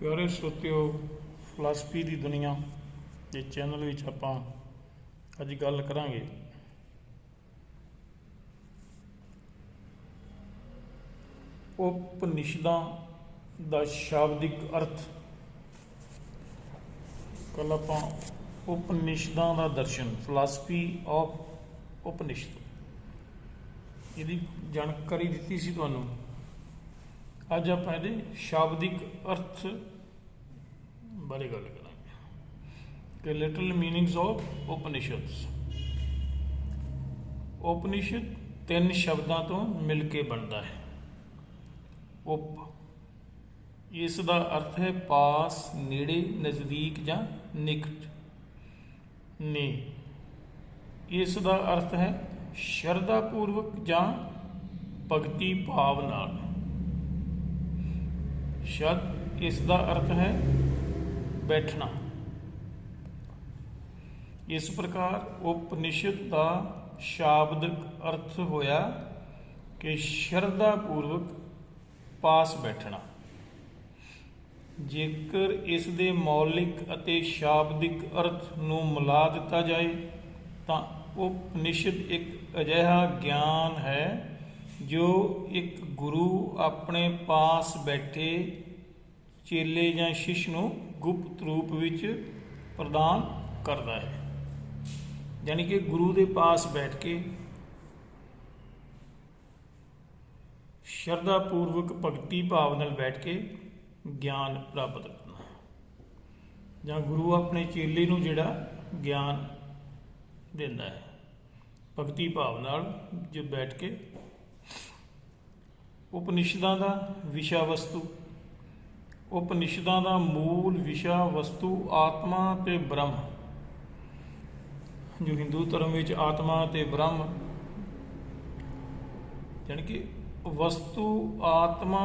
ਪਿਆਰੇ ਸਰੋਤਿਓ ਫਲਸਫੀ ਦੀ ਦੁਨੀਆ ਦੇ ਚੈਨਲ ਵਿੱਚ ਆਪਾਂ ਅੱਜ ਗੱਲ ਕਰਾਂਗੇ। ਉਪਨਿਸ਼ਦਾਂ ਦਾ ਸ਼ਾਬਦਿਕ ਅਰਥ। ਕੱਲ ਆਪਾਂ ਉਪਨਿਸ਼ਦਾਂ ਦਾ ਦਰਸ਼ਨ ਫਲਸਫੀ ਆਫ ਉਪਨਿਸ਼ਦ। ਇਹਦੀ ਜਾਣਕਾਰੀ ਦਿੱਤੀ ਸੀ ਤੁਹਾਨੂੰ। ਅੱਜ ਆਪਾਂ ਇਹਦੇ ਸ਼ਾਬਦਿਕ ਅਰਥ ਬਾਰੇ ਗੱਲ ਕਰਾਂਗੇ। ਕਿ little meanings of Upanishads Upanishad ਤਿੰਨ ਸ਼ਬਦਾਂ ਤੋਂ ਮਿਲ ਕੇ ਬਣਦਾ ਹੈ। ਉਪ, ਇਸ ਦਾ ਅਰਥ ਹੈ ਪਾਸ, ਨੇੜੇ, ਨਜ਼ਦੀਕ ਜਾਂ ਨਿਕਟ। ਨੇ, ਇਸ ਦਾ ਅਰਥ ਹੈ ਸ਼ਰਧਾ ਪੂਰਵਕ ਜਾਂ ਭਗਤੀ ਭਾਵ ਨਾਲ। ਸ਼ਬਦ, ਇਸ ਦਾ ਅਰਥ ਹੈ ਬੈਠਣਾ। ਇਸ ਪ੍ਰਕਾਰ ਉਪਨਿਸ਼ਦ ਦਾ ਸ਼ਾਬਦਿਕ ਅਰਥ ਹੋਇਆ ਕਿ ਸ਼ਰਧਾ ਪੂਰਵਕ ਪਾਸ ਬੈਠਣਾ। ਜੇਕਰ ਇਸ ਦੇ ਮੌਲਿਕ ਅਤੇ ਸ਼ਾਬਦਿਕ ਅਰਥ ਨੂੰ ਮਿਲਾ ਦਿੱਤਾ ਜਾਏ, ਤਾਂ ਉਪਨਿਸ਼ਦ ਇੱਕ ਅਜਿਹਾ ਗਿਆਨ ਹੈ ਜੋ ਇੱਕ ਗੁਰੂ ਆਪਣੇ ਪਾਸ ਬੈਠੇ ਚੇਲੇ ਜਾਂ ਸ਼ਿਸ਼ ਨੂੰ ਗੁਪਤ ਰੂਪ ਵਿੱਚ ਪ੍ਰਦਾਨ ਕਰਦਾ ਹੈ। ਯਾਨੀ ਕਿ ਗੁਰੂ ਦੇ ਪਾਸ ਬੈਠ ਕੇ ਸ਼ਰਧਾ ਪੂਰਵਕ ਭਗਤੀ ਭਾਵ ਨਾਲ ਬੈਠ ਕੇ ਗਿਆਨ ਪ੍ਰਾਪਤ ਕਰਨਾ ਜਾਂ ਗੁਰੂ ਆਪਣੇ ਚੇਲੇ ਨੂੰ ਜਿਹੜਾ ਗਿਆਨ ਦਿੰਦਾ ਹੈ, ਭਗਤੀ ਭਾਵ ਨਾਲ ਜੇ ਬੈਠ ਕੇ ਉਪਨਿਸ਼ਦਾਂ ਦਾ ਵਿਸ਼ਾ ਵਸਤੂ ਉਪਨਿਸ਼ਦਾਂ ਦਾ ਮੂਲ ਵਿਸ਼ਾ, ਵਸਤੂ, ਆਤਮਾ ਤੇ ਬ੍ਰਹਮ। ਜੋ ਹਿੰਦੂ ਧਰਮ ਵਿੱਚ ਆਤਮਾ ਤੇ ਬ੍ਰਹਮ, ਜਾਣੀ ਕਿ ਵਸਤੂ, ਆਤਮਾ,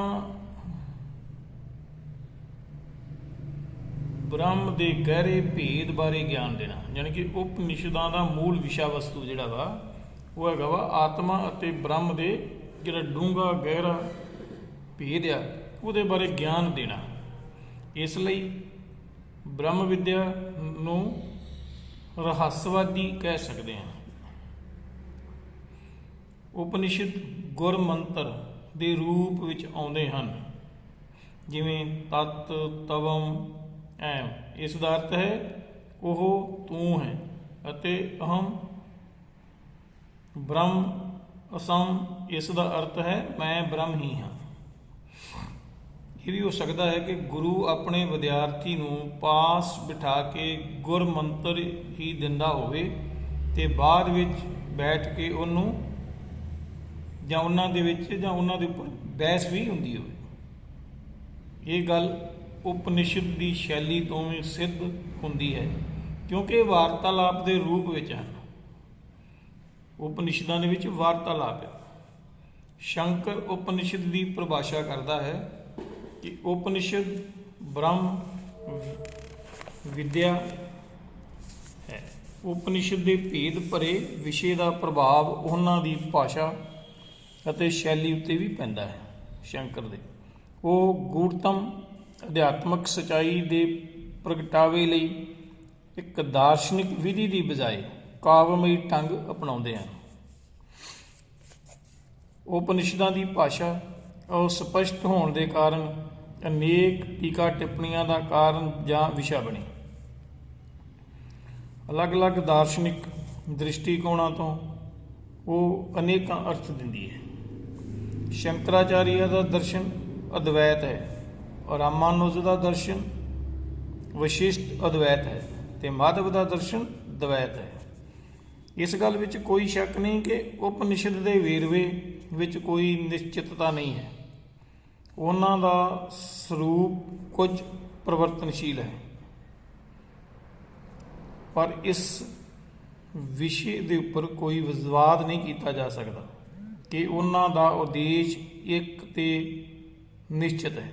ਬ੍ਰਹਮ ਦੇ ਗਹਿਰੇ ਭੇਦ ਬਾਰੇ ਗਿਆਨ ਦੇਣਾ। ਯਾਨੀ ਕਿ ਉਪਨਿਸ਼ਦਾਂ ਦਾ ਮੂਲ ਵਿਸ਼ਾ, ਵਸਤੂ ਜਿਹੜਾ ਵਾ, ਉਹ ਹੈਗਾ ਵਾ ਆਤਮਾ ਅਤੇ ਬ੍ਰਹਮ ਦੇ ਜਿਹੜਾ ਡੂੰਘਾ, ਗਹਿਰਾ ਭੇਦ ਆ, ਉਹਦੇ ਬਾਰੇ ਗਿਆਨ ਦੇਣਾ। ਇਸ ਲਈ ਬ੍ਰਹਮ ਵਿਦਿਆ ਨੂੰ ਰਹੱਸਵਾਦੀ ਕਹਿ ਸਕਦੇ ਹਾਂ। ਉਪਨਿਸ਼ਦ ਗੁਰ ਮੰਤਰ ਦੇ ਰੂਪ ਵਿੱਚ ਆਉਂਦੇ ਹਨ। ਜਿਵੇਂ ਤਤ ਤਵਮ ਐਮ। ਇਸ ਦਾ ਅਰਥ ਹੈ, ਉਹ ਤੂੰ ਹੈ ਅਤੇ ਅਹਮ ਬ੍ਰਹਮ ਅਸਮ। ਇਸ ਦਾ ਅਰਥ ਹੈ, ਮੈਂ ਬ੍ਰਹਮ ਹੀ ਹਾਂ। ਇਹ ਵੀ ਹੋ ਸਕਦਾ ਹੈ ਕਿ ਗੁਰੂ ਆਪਣੇ ਵਿਦਿਆਰਥੀ ਨੂੰ ਪਾਸ ਬਿਠਾ ਕੇ ਗੁਰ ਮੰਤਰ ਹੀ ਦਿੰਦਾ ਹੋਵੇ ਤੇ ਬਾਅਦ ਵਿੱਚ ਬੈਠ ਕੇ ਉਹਨੂੰ ਜਾਂ ਉਹਨਾਂ ਦੇ ਵਿੱਚ ਜਾਂ ਉਹਨਾਂ ਦੇ ਉੱਪਰ ਬਹਿਸ ਵੀ ਹੁੰਦੀ ਹੋਵੇ। ਇਹ ਗੱਲ ਉਪਨਿਸ਼ਦ ਦੀ ਸ਼ੈਲੀ ਤੋਂ ਵੀ ਸਿੱਧ ਹੁੰਦੀ ਹੈ, ਕਿਉਂਕਿ ਵਾਰਤਾਲਾਪ ਦੇ ਰੂਪ ਵਿੱਚ ਹਨ। ਉਪਨਿਸ਼ਦਾਂ ਦੇ ਵਿੱਚ ਵਾਰਤਾਲਾਪ ਹੈ। ਸ਼ੰਕਰ ਉਪਨਿਸ਼ਦ ਦੀ ਪਰਿਭਾਸ਼ਾ ਕਰਦਾ ਹੈ ਕਿ ਉਪਨਿਸ਼ਦ ਬ੍ਰਹਮ ਵਿਦਿਆ ਹੈ। ਉਪਨਿਸ਼ਦ ਦੇ ਭੇਦ ਭਰੇ ਵਿਸ਼ੇ ਦਾ ਪ੍ਰਭਾਵ ਉਹਨਾਂ ਦੀ ਭਾਸ਼ਾ ਅਤੇ ਸ਼ੈਲੀ ਉੱਤੇ ਵੀ ਪੈਂਦਾ ਹੈ, ਸ਼ੰਕਰ ਦੇ। ਉਹ ਗੂੜਤਮ ਅਧਿਆਤਮਕ ਸਚਾਈ ਦੇ ਪ੍ਰਗਟਾਵੇ ਲਈ ਇੱਕ ਦਾਰਸ਼ਨਿਕ ਵਿਧੀ ਦੀ ਬਜਾਏ ਕਾਵਮਈ ਢੰਗ ਅਪਣਾਉਂਦੇ ਹਨ। ਉਪਨਿਸ਼ਦਾਂ ਦੀ ਭਾਸ਼ਾ ਅਸਪਸ਼ਟ ਹੋਣ ਦੇ ਕਾਰਨ ਅਨੇਕ ਟੀਕਾ ਟਿੱਪਣੀਆਂ ਦਾ ਕਾਰਨ ਜਾਂ ਵਿਸ਼ਾ ਬਣੀ। ਅਲੱਗ-ਅਲੱਗ ਦਾਰਸ਼ਨਿਕ ਦ੍ਰਿਸ਼ਟੀਕੋਣਾਂ ਤੋਂ ਉਹ ਅਨੇਕਾਂ ਅਰਥ ਦਿੰਦੀ ਹੈ। ਸ਼ੰਕਰਾਚਾਰੀਆ ਦਾ ਦਰਸ਼ਨ ਅਦਵੈਤ ਹੈ ਰਾਮਾਨੁਜ ਦਾ ਦਰਸ਼ਨ ਵਿਸ਼ਿਸ਼ਟ ਅਦਵੈਤ ਹੈ ਤੇ ਮਾਧਵ ਦਾ ਦਰਸ਼ਨ ਦਵੈਤ ਹੈ। ਇਸ ਗੱਲ ਵਿੱਚ ਕੋਈ ਸ਼ੱਕ ਨਹੀਂ ਕਿ ਉਪਨਿਸ਼ਦ ਦੇ ਵੇਰਵੇ ਵਿੱਚ ਕੋਈ ਨਿਸ਼ਚਿਤਤਾ ਨਹੀਂ ਹੈ। ਉਹਨਾਂ ਦਾ ਸਰੂਪ ਕੁਝ ਪਰਿਵਰਤਨਸ਼ੀਲ ਹੈ। ਪਰ ਇਸ ਵਿਸ਼ੇ ਦੇ ਉੱਪਰ ਕੋਈ ਵਿਵਾਦ ਨਹੀਂ ਕੀਤਾ ਜਾ ਸਕਦਾ ਕਿ ਉਹਨਾਂ ਦਾ ਉਦੇਸ਼ ਇੱਕ ਤੇ ਨਿਸ਼ਚਿਤ ਹੈ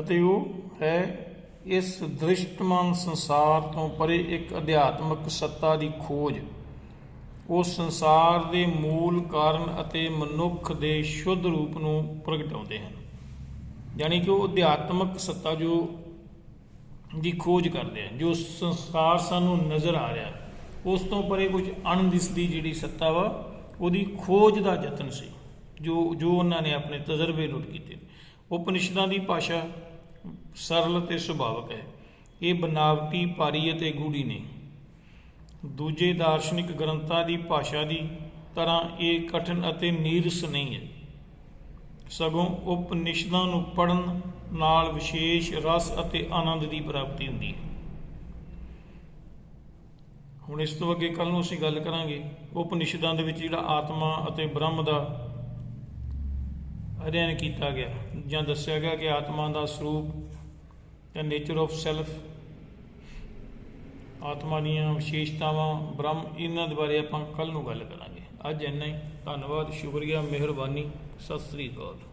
ਅਤੇ ਉਹ ਹੈ ਇਸ ਦ੍ਰਿਸ਼ਟਮਾਨ ਸੰਸਾਰ ਤੋਂ ਪਰੇ ਇੱਕ ਅਧਿਆਤਮਕ ਸੱਤਾ ਦੀ ਖੋਜ। ਉਹ ਸੰਸਾਰ ਦੇ ਮੂਲ ਕਾਰਨ ਅਤੇ ਮਨੁੱਖ ਦੇ ਸ਼ੁੱਧ ਰੂਪ ਨੂੰ ਪ੍ਰਗਟਾਉਂਦੇ ਹਨ। ਯਾਨੀ ਕਿ ਉਹ ਅਧਿਆਤਮਕ ਸੱਤਾ ਜੋ ਦੀ ਖੋਜ ਕਰਦੇ ਆ ਜੋ ਸੰਸਾਰ ਸਾਨੂੰ ਨਜ਼ਰ ਆ ਰਿਹਾ ਉਸ ਤੋਂ ਪਰੇ ਕੁਝ ਅਣਦਿਸਦੀ ਜਿਹੜੀ ਸੱਤਾ ਵਾ, ਉਹਦੀ ਖੋਜ ਦਾ ਯਤਨ ਸੀ, ਜੋ ਜੋ ਉਹਨਾਂ ਨੇ ਆਪਣੇ ਤਜਰਬੇ ਲੁੱਟ ਕੀਤੇ। ਉਪਨਿਸ਼ਦਾਂ ਦੀ ਭਾਸ਼ਾ ਸਰਲ ਤੇ ਸੁਭਾਵਕ ਹੈ। ਇਹ ਬਨਾਵਟੀ, ਭਾਰੀ ਅਤੇ ਗੂੜੀ ਨਹੀਂ ਦੂਜੇ ਦਾਰਸ਼ਨਿਕ ਗ੍ਰੰਥਾਂ ਦੀ ਭਾਸ਼ਾ ਦੀ ਤਰ੍ਹਾਂ ਇਹ ਕਠਿਨ ਅਤੇ ਨੀਰਸ ਨਹੀਂ ਹੈ। ਸਗੋਂ ਉਪਨਿਸ਼ਦਾਂ ਨੂੰ ਪੜਨ ਨਾਲ ਵਿਸ਼ੇਸ਼ ਰਸ ਅਤੇ ਆਨੰਦ ਦੀ ਪ੍ਰਾਪਤੀ ਹੁੰਦੀ ਹੈ। ਹੁਣ ਇਸ ਤੋਂ ਅੱਗੇ ਕੱਲ ਨੂੰ ਅਸੀਂ ਗੱਲ ਕਰਾਂਗੇ ਉਪਨਿਸ਼ਦਾਂ ਦੇ ਵਿੱਚ ਜਿਹੜਾ ਆਤਮਾ ਅਤੇ ਬ੍ਰਹਮ ਦਾ ਅਧਿਐਨ ਕੀਤਾ ਗਿਆ ਜਾਂ ਦੱਸਿਆ ਗਿਆ ਕਿ ਆਤਮਾ ਦਾ ਸਰੂਪ ਜਾਂ ਨੇਚਰ ਆਫ ਸੈਲਫ ਆਤਮਾ ਦੀਆਂ ਵਿਸ਼ੇਸ਼ਤਾਵਾਂ, ਬ੍ਰਹਮ ਇਹਨਾਂ ਦੇ ਬਾਰੇ ਆਪਾਂ ਕੱਲ ਨੂੰ ਗੱਲ ਕਰਾਂਗੇ। ਅੱਜ ਇੰਨਾ ਹੀ। ਧੰਨਵਾਦ, ਸ਼ੁਕਰੀਆ, ਮਿਹਰਬਾਨੀ। ਸਤਿ ਸ੍ਰੀ ਅਕਾਲ।